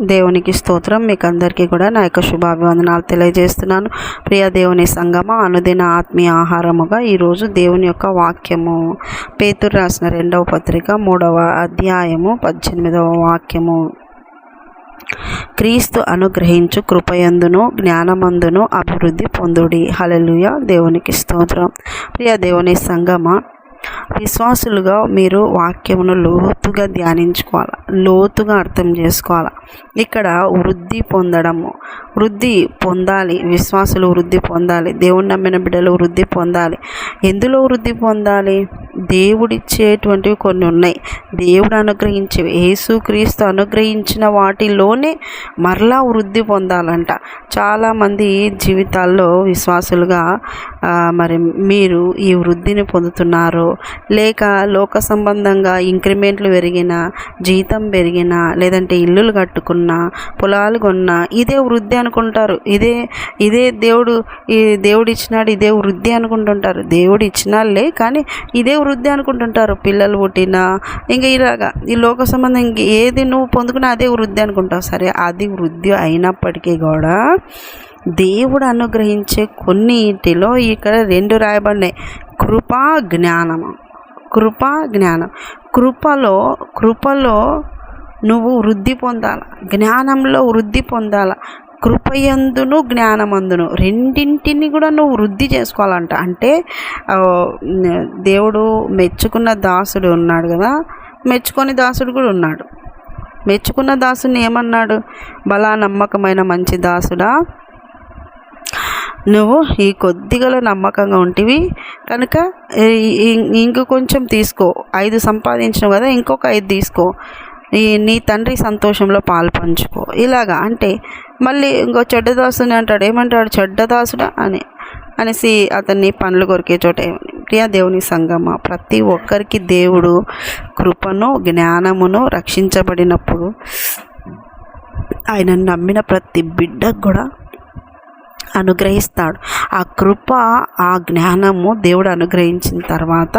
దేవునికి స్తోత్రం. మీకు అందరికీ కూడా నా యొక్క శుభాభివందనాలు తెలియజేస్తున్నాను. ప్రియ దేవుని సంగమ అనుదిన ఆత్మీయ ఆహారముగా ఈరోజు దేవుని యొక్క వాక్యము. పేతురు రాసిన రెండవ పత్రిక మూడవ అధ్యాయము పద్దెనిమిదవ వాక్యము. క్రీస్తు అనుగ్రహించు కృపయందును జ్ఞానమందును అభివృద్ధి పొందుడి. హలలుయ దేవునికి స్తోత్రం. ప్రియ దేవుని సంగమ విశ్వాసులుగా మీరు వాక్యమును లోతుగా ధ్యానించుకోవాలి? లోతుగా అర్థం చేసుకోవాలి? ఇక్కడ వృద్ధి పొందడము. వృద్ధి పొందాలి. విశ్వాసులు వృద్ధి పొందాలి. దేవుణ్ణి నమ్మిన బిడ్డలు వృద్ధి పొందాలి. ఎందులో వృద్ధి పొందాలి? దేవుడిచ్చేటువంటివి కొన్ని ఉన్నాయి. దేవుడు అనుగ్రహించేవి యేసుక్రీస్తు అనుగ్రహించిన వాటిలోనే మరలా వృద్ధి పొందాలంట. చాలామంది జీవితాల్లో విశ్వాసులుగా మరి మీరు ఈ వృద్ధిని పొందుతున్నారో లేక లోక సంబంధంగా ఇంక్రిమెంట్లు పెరిగినా జీతం పెరిగినా లేదంటే ఇల్లులు కట్టుకున్నా పొలాలు కొన్నా ఇదే వృద్ధి అనుకుంటారు. ఇదే ఇదే దేవుడు ఈ దేవుడు ఇచ్చినాడు ఇదే వృద్ధి అనుకుంటుంటారు. దేవుడు ఇచ్చినాలే కానీ ఇదే వృద్ధి అనుకుంటుంటారు. పిల్లలు పుట్టినా ఇంకా ఇలాగా ఈ లోక సంబంధం ఇంక ఏది నువ్వు పొందుకున్నా అదే వృద్ధి అనుకుంటావు. సరే అది వృద్ధి అయినప్పటికీ కూడా దేవుడు అనుగ్రహించే కొన్నిటిలో ఇక్కడ రెండు రాయబడినాయి. కృపా జ్ఞానము. కృపా జ్ఞానం. కృపలో కృపలో నువ్వు వృద్ధి పొందాల? జ్ఞానంలో వృద్ధి పొందాల? కృపయందును జ్ఞానమందును. రెండింటిని కూడా నువ్వు వృద్ధి చేసుకోవాలంట. అంటే దేవుడు మెచ్చుకున్న దాసుడు ఉన్నాడు కదా? మెచ్చుకొని దాసుడు కూడా ఉన్నాడు. మెచ్చుకున్న దాసుని ఏమన్నాడు? బలా నమ్మకమైన మంచి దాసుడా? నువ్వు ఈ కొద్దిగలో నమ్మకంగా ఉంటివి. కనుక ఇంక కొంచెం తీసుకో. ఐదు సంపాదించినావు కదా ఇంకొక ఐదు తీసుకో. నీ తండ్రి సంతోషంలో పాలు పంచుకో. ఇలాగా అంటే మళ్ళీ ఇంకో చెడ్డదాసుని అంటాడు ఏమంటాడు? చెడ్డదాసుడా అని అనేసి అతన్ని పనులు కొరికే చోట ప్రియా దేవుని సంగమ ప్రతి ఒక్కరికి దేవుడు కృపను జ్ఞానమును రక్షించబడినప్పుడు ఆయన నమ్మిన ప్రతి బిడ్డకు కూడా అనుగ్రహిస్తాడు. ఆ కృప ఆ జ్ఞానము దేవుడు అనుగ్రహించిన తర్వాత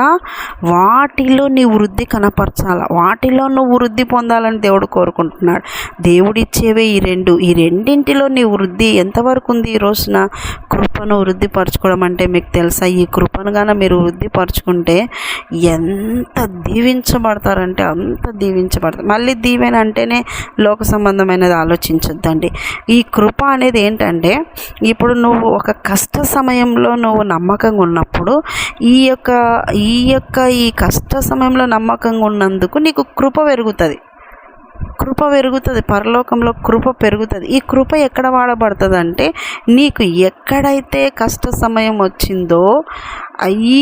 వాటిలో నీ వృద్ధి కనపరచాల? వాటిలో నువ్వు వృద్ధి పొందాలని దేవుడు కోరుకుంటున్నాడు. దేవుడిచ్చేవే ఈ రెండు. ఈ రెండింటిలో నీ వృద్ధి ఎంతవరకు ఉంది ఈ రోజున? కృపను వృద్ధిపరచుకోవడం అంటే మీకు తెలుసా? ఈ కృపను గాన మీరు వృద్ధిపరచుకుంటే ఎంత దీవించబడతారంటే అంత దీవించబడతారు. మళ్ళీ దీవెన అంటేనే లోక సంబంధమైనది ఆలోచించొద్దండి. ఈ కృప అనేది ఏంటంటే ఇప్పుడు ఇప్పుడు నువ్వు ఒక కష్ట సమయంలో నువ్వు నమ్మకంగా ఉన్నప్పుడు ఈ యొక్క ఈ యొక్క ఈ కష్ట సమయంలో నమ్మకంగా ఉన్నందుకు నీకు కృప పెరుగుతుంది. కృప పెరుగుతుంది. పరలోకంలో కృప పెరుగుతుంది. ఈ కృప ఎక్కడ వాడబడుతుంది అంటే నీకు ఎక్కడైతే కష్ట సమయం వచ్చిందో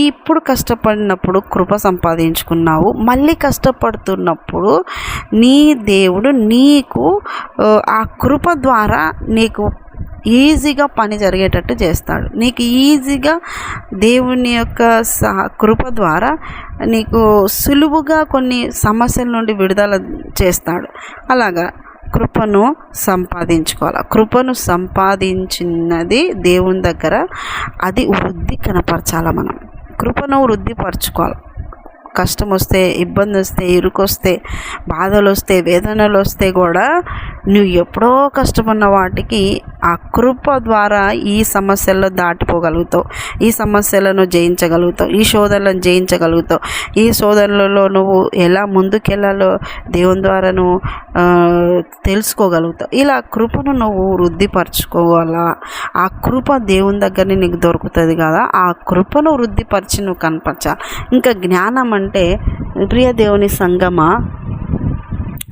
ఇప్పుడు కష్టపడినప్పుడు కృప సంపాదించుకున్నావు. మళ్ళీ కష్టపడుతున్నప్పుడు నీ దేవుడు నీకు ఆ కృప ద్వారా నీకు ఈజీగా పని జరిగేటట్టు చేస్తాడు. నీకు ఈజీగా దేవుని యొక్క సహ కృప ద్వారా నీకు సులువుగా కొన్ని సమస్యల నుండి విడుదల చేస్తాడు. అలాగా కృపను సంపాదించుకోవాలి. కృపను సంపాదించినది దేవుని దగ్గర అది వృద్ధి కనపరచాలి మనం. కృపను వృద్ధిపరచుకోవాలి. కష్టం వస్తే ఇబ్బంది వస్తే ఇరుకొస్తే బాధలు వస్తే వేదనలు వస్తే కూడా నువ్వు ఎప్పుడో కష్టపడిన వాటికి ఆ కృప ద్వారా ఈ సమస్యల్లో దాటిపోగలుగుతావు. ఈ సమస్యలను జయించగలుగుతావు. ఈ శోధనలను జయించగలుగుతావు. ఈ శోధనలలో నువ్వు ఎలా ముందుకెళ్ళాలో దేవుని ద్వారా నువ్వు తెలుసుకోగలుగుతావు. ఇలా కృపను నువ్వు వృద్ధిపరచుకోవాలా? ఆ కృప దేవుని దగ్గరనే నీకు దొరుకుతుంది కదా? ఆ కృపను వృద్ధిపరిచి నువ్వు కనపరచాలి. ఇంకా జ్ఞానం అంటే ప్రియ దేవుని సంగమా?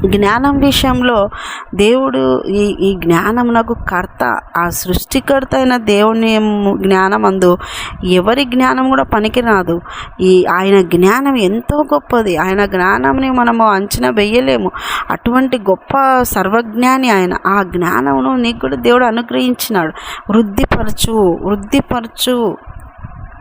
జ్ఞానం విషయంలో దేవుడు ఈ ఈ జ్ఞానం నాకు కర్త ఆ సృష్టికర్త అయిన దేవుని జ్ఞానం అందు ఎవరి జ్ఞానం కూడా పనికిరాదు. ఈ ఆయన జ్ఞానం ఎంతో గొప్పది. ఆయన జ్ఞానంని మనము అంచనా వేయలేము. అటువంటి గొప్ప సర్వజ్ఞాని ఆయన. ఆ జ్ఞానమును నీకు కూడా దేవుడు అనుగ్రహించినాడు. వృద్ధిపరచు వృద్ధిపరచు.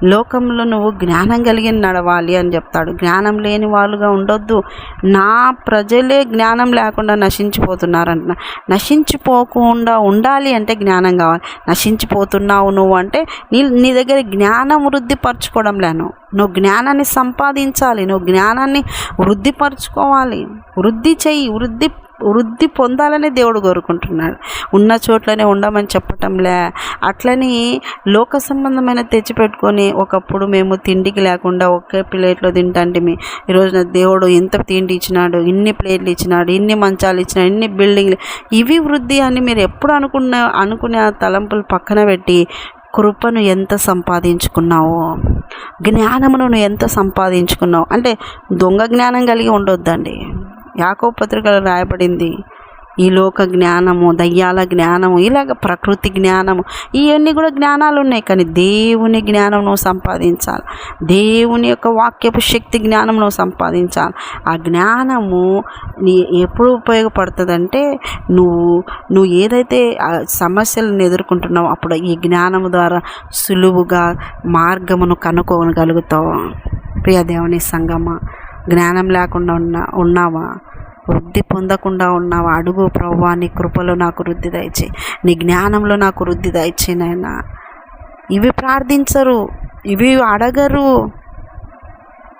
లోకంలో నువ్వు జ్ఞానం కలిగి నడవాలి అని చెప్తాడు. జ్ఞానం లేని వాళ్ళుగా ఉండొద్దు. నా ప్రజలే జ్ఞానం లేకుండా నశించిపోతున్నారంట నశించిపోకుండా ఉండాలి అంటే జ్ఞానం కావాలి. నశించిపోతున్నావు నువ్వు అంటే నీ నీ దగ్గర జ్ఞానం వృద్ధిపరచుకోవడం లేను నువ్వు జ్ఞానాన్ని సంపాదించాలి. నువ్వు జ్ఞానాన్ని వృద్ధిపరచుకోవాలి. వృద్ధి చెయ్యి. వృద్ధి వృద్ధి పొందాలని దేవుడు కోరుకుంటున్నాడు. ఉన్న చోట్లనే ఉండమని చెప్పటంలే. అట్లని లోక సంబంధమైన తెచ్చిపెట్టుకొని ఒకప్పుడు మేము తిండికి లేకుండా ఒకే ప్లేట్లో తింటాంటిమి. ఈరోజున దేవుడు ఎంత తిండి ఇచ్చినాడు ఇన్ని ప్లేట్లు ఇచ్చినాడు ఇన్ని మంచాలు ఇచ్చినాడు ఇన్ని బిల్డింగ్లు. ఇవి వృద్ధి అని మీరు ఎప్పుడు అనుకున్న అనుకునే ఆ తలంపులు పక్కన పెట్టి కృపను ఎంత సంపాదించుకున్నావో జ్ఞానమును నువ్వు ఎంత సంపాదించుకున్నావు? అంటే దొంగ జ్ఞానం కలిగి ఉండొద్దండి. యాకో పత్రికలో రాయబడింది. ఈ లోక జ్ఞానము దయ్యాల జ్ఞానము ఇలాగ ప్రకృతి జ్ఞానము ఇవన్నీ కూడా జ్ఞానాలు ఉన్నాయి కానీ దేవుని జ్ఞానం నువ్వు సంపాదించాలి. దేవుని యొక్క వాక్యపు శక్తి జ్ఞానం నువ్వు సంపాదించాలి. ఆ జ్ఞానము నీ ఎప్పుడు ఉపయోగపడుతుందంటే నువ్వు నువ్వు ఏదైతే ఆ సమస్యలను ఎదుర్కొంటున్నావో అప్పుడు ఈ జ్ఞానము ద్వారా సులువుగా మార్గమును కనుక్కోగలుగుతావు? ప్రియ దేవుని సంగమ జ్ఞానం లేకుండా ఉన్నా ఉన్నావా? వృద్ధి పొందకుండా ఉన్నావా? అడుగు ప్రవ్వా నీ కృపలో నాకు వృద్ధి దయచే నీ జ్ఞానంలో నాకు వృద్ధి దయచే నాయన. ఇవి ప్రార్థించరు ఇవి అడగరు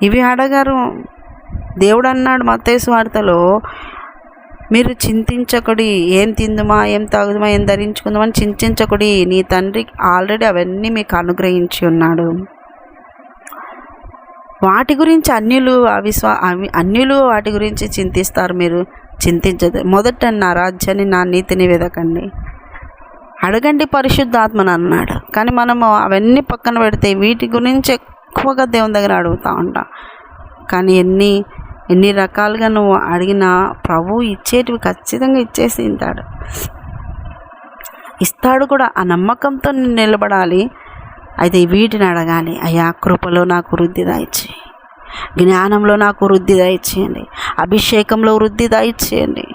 ఇవి అడగరు. దేవుడు అన్నాడు మత్తేసు వార్తలో మీరు చింతించకుడి ఏం తిందుమా ఏం తాగుదుమా ఏం ధరించుకుందామని చింతించకుడి నీ తండ్రి ఆల్రెడీ అవన్నీ మీకు అనుగ్రహించి ఉన్నాడు. వాటి గురించి అన్యులు అవిశ్వా అవి అన్యులు వాటి గురించి చింతిస్తారు మీరు. చింతించదు. మొదట నా రాజ్యాన్ని నా నీతిని వెదకండి. అడగండి పరిశుద్ధాత్మను అన్నాడు. కానీ మనము అవన్నీ పక్కన పెడితే వీటి గురించి ఎక్కువగా దేవుని దగ్గర అడుగుతూ ఉంటాం. కానీ ఎన్ని ఎన్ని రకాలుగా నువ్వు అడిగినా ప్రభు ఇచ్చేటివి ఖచ్చితంగా ఇచ్చేసి తింటాడు ఇస్తాడు కూడా. ఆ నమ్మకంతో నిలబడాలి. అయితే వీటిని అడగాలి అయ్యా కృపలో నాకు వృద్ధి దాయిచ్చి జ్ఞానంలో నాకు వృద్ధి దాయిచ్చేయండి. అభిషేకంలో వృద్ధి దాయిచ్చేయండి.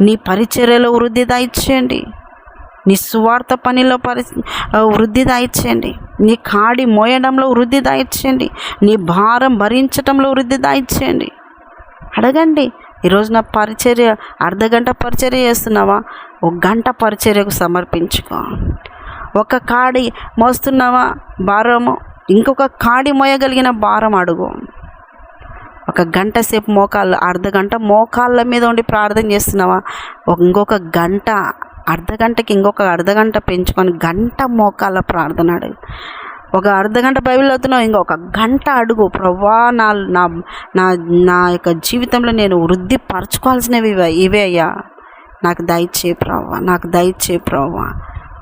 నీ పరిచర్యలో వృద్ధి దాయిచ్చేయండి. నీ సువార్త పనిలో పరి వృద్ధి దాయిచ్చేయండి. నీ కాడి మోయడంలో వృద్ధి దాయిచ్చేయండి. నీ భారం భరించడంలో వృద్ధి దాయిచ్చేయండి. అడగండి ఈరోజు నా పరిచర్య అర్ధ గంట పరిచర్య చేస్తున్నావా? ఒక గంట పరిచర్యకు సమర్పించుకో. ఒక కాడి మోస్తున్నావా భారము? ఇంకొక కాడి మోయగలిగిన భారం అడుగు. ఒక గంట సేపు మోకాళ్ళు అర్ధ గంట మోకాళ్ళ మీద ఉండి ప్రార్థన చేస్తున్నావా? ఇంకొక గంట అర్ధ గంటకి ఇంకొక అర్ధ గంట పెంచుకొని గంట మోకాళ్ళ ప్రార్థన అడుగు. ఒక అర్ధ గంట బైబిల్ అవుతున్నావు ఇంకొక గంట అడుగు. ప్రవ్వా నా నా నా నా యొక్క జీవితంలో నేను వృద్ధి పరచుకోవాల్సినవి ఇవే ఇవే అయ్యా. నాకు దయచే ప్రవ్వా నాకు దయచే ప్రవ్వా.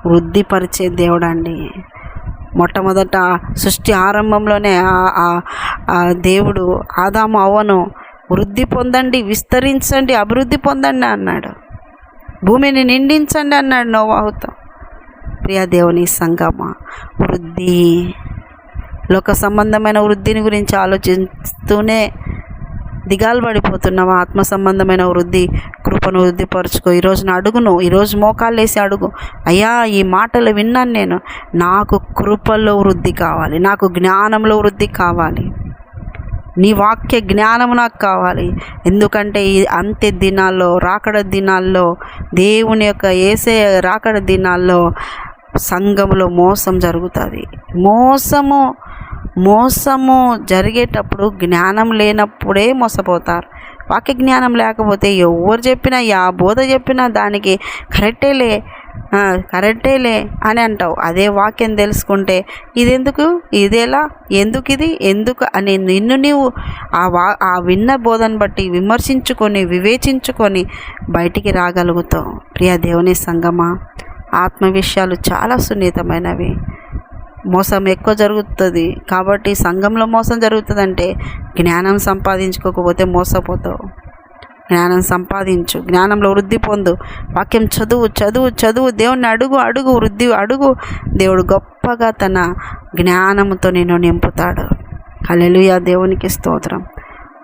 వృద్ధిపరిచే దేవుడు అండి మొట్టమొదట సృష్టి ఆరంభంలోనే ఆ- ఆ- దేవుడు ఆదాము అవ్వను. వృద్ధి పొందండి విస్తరించండి అభివృద్ధి పొందండి అన్నాడు. భూమిని నిండించండి అన్నాడు నోవాహుతో. ప్రియా దేవుని సంగమ వృద్ధి. లోక సంబంధమైన వృద్ధిని గురించి ఆలోచిస్తూనే దిగాలు పడిపోతున్నావా ఆత్మ సంబంధమైన వృద్ధి. కృపను వృద్ధిపరచుకో. ఈరోజు నా అడుగును ఈరోజు మోకాళ్ళు వేసి అడుగు. అయ్యా ఈ మాటలు విన్నాను నేను. నాకు కృపలో వృద్ధి కావాలి. నాకు జ్ఞానంలో వృద్ధి కావాలి. నీ వాక్య జ్ఞానము నాకు కావాలి. ఎందుకంటే ఈ అంత్య దినాల్లో రాకడ దినాల్లో దేవుని యొక్క ఏసే రాకడ దినాల్లో సంఘంలో మోసం జరుగుతుంది. మోసము మోసము జరిగేటప్పుడు జ్ఞానం లేనప్పుడే మోసపోతారు. వాక్య జ్ఞానం లేకపోతే ఎవరు చెప్పినా యా బోధ చెప్పినా దానికి కరెక్టేలే కరెక్టేలే అని అంటావు. అదే వాక్యం తెలుసుకుంటే ఇదెందుకు? ఇదేలా? ఎందుకు ఇది? ఎందుకు? అని నిన్ను నీవు ఆ వా ఆ విన్న బోధన బట్టి విమర్శించుకొని వివేచించుకొని బయటికి రాగలుగుతావు. ప్రియ దేవుని సంగమా ఆత్మ విషయాలు చాలా సున్నితమైనవి. మోసం ఎక్కువ జరుగుతుంది. కాబట్టి సంఘంలో మోసం జరుగుతుందంటే జ్ఞానం సంపాదించుకోకపోతే మోసపోతావు. జ్ఞానం సంపాదించు. జ్ఞానంలో వృద్ధి పొందు. వాక్యం చదువు చదువు చదువు. దేవుణ్ణి అడుగు అడుగు వృద్ధి అడుగు. దేవుడు గొప్పగా తన జ్ఞానంతో నేను నింపుతాడు. హల్లెలూయా. దేవునికి స్తోత్రం.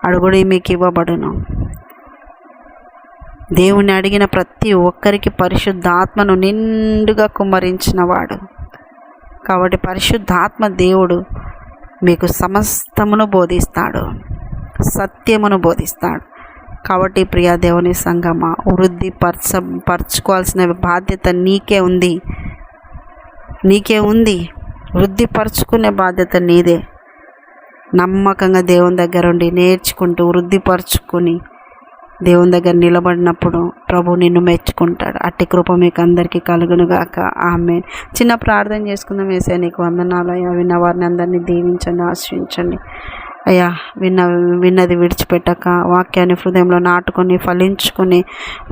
అడుగుడి మీకు ఇవ్వబడును. దేవుని అడిగిన ప్రతి ఒక్కరికి పరిశుద్ధాత్మను నిండుగా కుమ్మరించినవాడు. కాబట్టి పరిశుద్ధాత్మ దేవుడు మీకు సమస్తమును బోధిస్తాడు. సత్యమును బోధిస్తాడు. కాబట్టి ప్రియా దేవుని సంగమ వృద్ధి పరచ పరచుకోవాల్సిన బాధ్యత నీకే ఉంది. నీకే ఉంది. వృద్ధి పరుచుకునే బాధ్యత నీదే. నమ్మకంగా దేవుని దగ్గర ఉండి నేర్చుకుంటూ వృద్ధిపరచుకొని దేవుని దగ్గర నిలబడినప్పుడు ప్రభు నిన్ను మెచ్చుకుంటాడు. అట్టి కృప మీకు అందరికీ కలుగునుగాక. ఆమె చిన్న ప్రార్థన చేసుకుందాం. వేసే నీకు వందనాలయ్యా విన్న వారిని అందరినీ దీవించండి ఆశ్రయించండి. అయ్యా విన్న విన్నది విడిచిపెట్టక వాక్యాన్ని హృదయంలో నాటుకొని ఫలించుకొని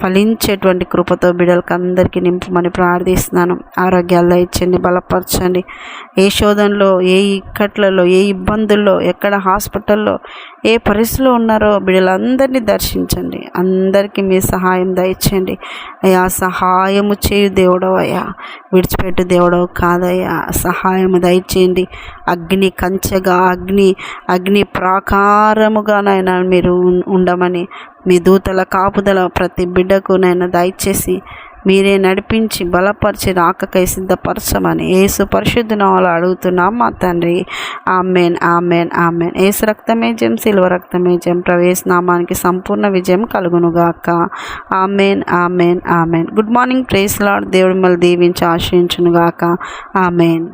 ఫలించేటువంటి కృపతో బిడ్డలకు అందరికీ నింపమని ప్రార్థిస్తున్నాను. ఆరోగ్యాలు ఇచ్చండి బలపరచండి. ఏ శోధనలో ఏ ఇక్కట్లలో ఏ ఇబ్బందుల్లో ఎక్కడ హాస్పిటల్లో ఏ పరిస్థితిలో ఉన్నారో బిడ్డలందరినీ దర్శించండి. అందరికీ మీ సహాయం దయచేయండి. అయ్యా సహాయము చేయు దేవుడవయ్యా విడిచిపెట్టు దేవుడవు కాదయ్యా. సహాయము దయచేయండి. అగ్ని కంచెగా అగ్ని అగ్ని ప్రాకారముగా నాయన మీరు ఉండమని మీ దూతల కాపుదల ప్రతి బిడ్డకు నైనా దయచేసి మీరే నడిపించి బలపరిచి రాకకై సిద్ధపరచమని ఏసు పరిశుద్ధ అడుగుతున్నాం మా తండ్రి. Amen amen amen. ఏసు రక్తమే జయం సిల్వ రక్తమే జయం. ప్రవేశ నామానికి సంపూర్ణ విజయం కలుగునుగాక. Amen amen amen. Good morning praise lord దేవుడు మళ్ళీ దీవించి ఆశ్రయించునుగాక ఆమెన్.